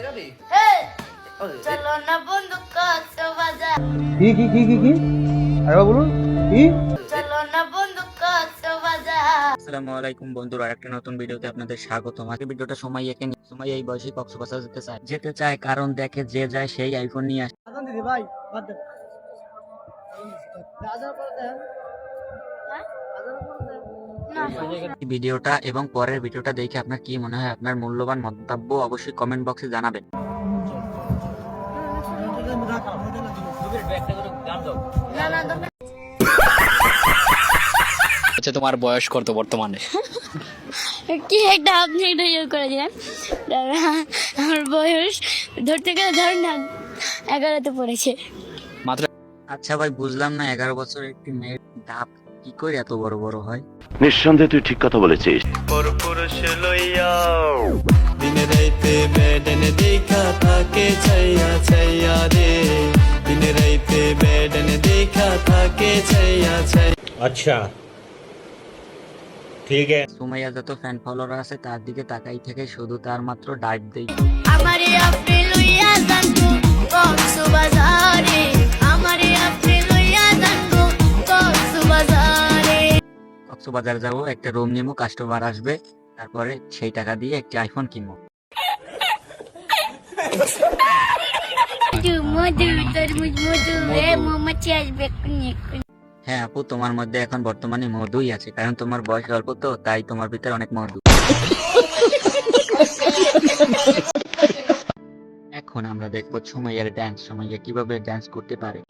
দেখাবি চলো না বন্ধু কক্সবাজার কি কি কি কি কি আরে বলুন কি চলো না বন্ধু কক্সবাজার আসসালামু আলাইকুম বন্ধুরা একটা নতুন ভিডিওতে আপনাদের স্বাগত আজকে ভিডিওটা সময় একে সময় এই বয়সে কক্সবাজার যেতে চায় যেতে চায় কারণ দেখে যে যায় সেই আইফোন নিয়ে আসে দিদি ভাই বাদ দেন ভিডিওটা এবং পরের ভিডিওটা দেখে আপনার কি মনে হয় আপনার মূল্যবান মন্তব্য অবশ্যই কমেন্ট বক্সে জানাবেন। হচ্ছে তোমার বয়স কত বর্তমানে? কি একটা আপনি একটা ইয়ে করে দিলেন আমার বয়স ধরতে গেলে ধর না এগারোতে পড়েছে। মাত্র আচ্ছা ভাই বুঝলাম না এগারো বছর একটি মেয়ের ধাপ কি করে এত বড় বড় হয়? নিঃসন্দেহে তুই ঠিক কথা বলেছিস। আচ্ছা। ঠিক আছে। সুমাইয়া যত ফ্যান ফলোয়ার আছে তার দিকে তাকাই থেকে শুধু তার মাত্র ডাইভ দেই। আমারে আপনি আমারে আপনি কক্সবাজার যাব একটা রুম নিবো কাস্টমার আসবে তারপরে সেই টাকা দিয়ে একটি আইফোন কিনবো। হ্যাঁ আপু তোমার মধ্যে এখন বর্তমানে মধুই আছে কারণ তোমার বয়স অল্প তো তাই তোমার ভিতরে অনেক মধু। এখন আমরা দেখব সুমাইয়ার ড্যান্স সুমাইয়া কীভাবে ড্যান্স করতে পারে।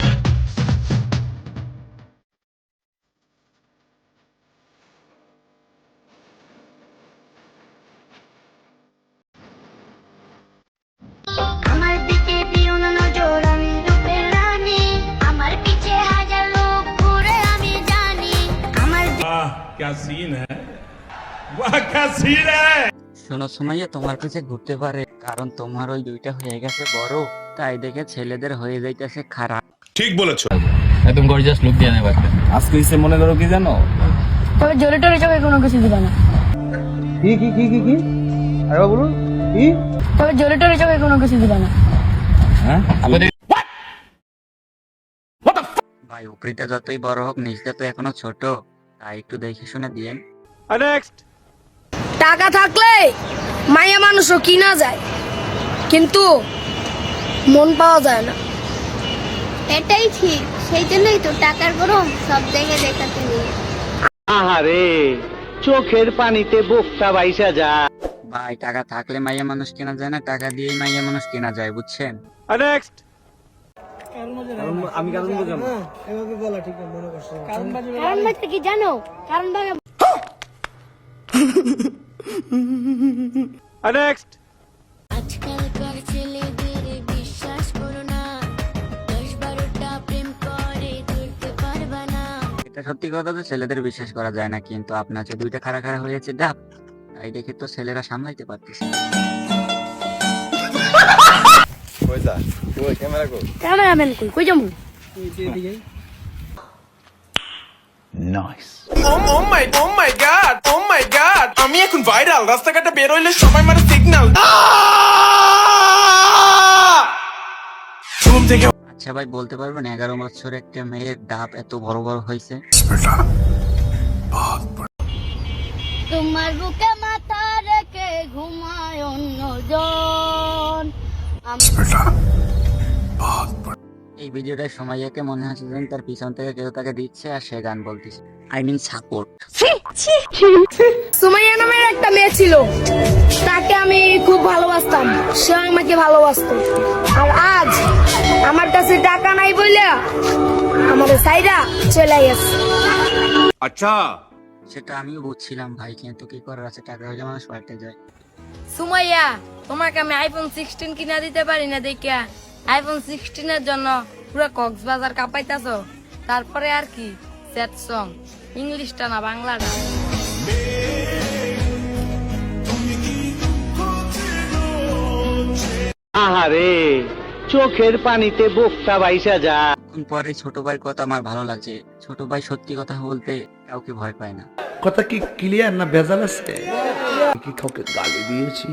वाह क्या सीन है वाह क्या सीन है শোনো তোমার কাছে ঘুরতে পারে কারণ তোমার ওই দুইটা হয়ে গেছে বড়। তাই দেখে ছেলেদের হয়ে যাইতেছে খারাপ। ঠিক বলেছ। একদম গর্জাস লুক দিয়ে আজকে ইসে মনে করো কি জানো? তবে জোরে টোরে চোখে কোনো কিছু দিবা না। কি কি কি কি কি? বলুন কি? তবে জোরে টোরে চোখে কোনো কিছু না। হ্যাঁ? ভাই যতই বড় হোক নিচে তো এখনও ছোট। তাই একটু দেখে শুনে দিয়েন। টাকা থাকলে মায়া মানুষও কিনা যায় কিন্তু মন পাওয়া যায় না। এটাই ঠিক সেই জন্যই তো টাকার গরম সব জায়গায় দেখাতে নেই। আহারে চোখের পানিতে বোকটা বাইসা যা। ভাই টাকা থাকলে মাইয়া মানুষ কেনা যায় না টাকা দিয়ে মাইয়া মানুষ কেনা যায় বুঝছেন? আমি কারণ বুঝলাম এভাবে বলা ঠিক না মনে করছ। কারণ বাজে কি জানো? কারণ ভাগে আজকালকার ছেলেদের বিশ্বাস করো না। দশ বারোটা প্রেম করে ধরতে পারবা না। এটা সত্যি কথা তো ছেলেদের বিশ্বাস করা যায় না কিন্তু আপনার যে দুইটা খাড়া খাড়া হয়েছে ডাব তাই দেখে তো ছেলেরা সামলাইতে পারতেছে ক্যামেরাম্যান কই কই? যাব? ও ও মাই ও মাই গড ও মাই গড আমি এখন ভাইরাল রাস্তাঘাটে বের হইলে সবাই মারে সিগন্যাল ঘুম থেকে আচ্ছা ভাই বলতে পারবেন এগারো বছর একটা মেয়ের ডাব এত বড় বড় হয়েছে? তোমার বুকে মাথা রেখে ঘুমায় অন্যজন। এই ভিডিওটার সময়কে মনে হচ্ছে যেন তার পিছন থেকে কেউ তাকে দিচ্ছে আর সে গান বলতেছে। আই মিন সাপোর্ট সুমাইয়া নামের একটা মেয়ে ছিল। তাকে আমি খুব ভালোবাসতাম। সে আমাকে ভালোবাসতো। আর আজ আমার কাছে টাকা নাই বলে আমাদের সাইডা চলে গেছে আচ্ছা। সেটা আমিও বুঝছিলাম ভাই কিন্তু কি করার আছে? টাকা হলে মানুষ পাল্টে যায়। সুমাইয়া তোমাকে আমি আইফোন সিক্সটিন কিনা দিতে পারি না দেখিয়া। আইফোন সিক্সটিনের জন্য পুরো কক্সবাজার কাঁপাইতাছ। তারপরে আর কি স্যাড সং ইংলিশটা না বাংলাটা। আহারে চোখের পানিতে বোকটা বাইসা যা পরে ছোট ভাইয়ের কথা আমার ভালো লাগছে। ছোট ভাই সত্যি কথা বলতে কাউকে ভয় পায় না। কথা কি ক্লিয়ার না ভেজাল আছে? কি কাউকে গালি দিয়েছি?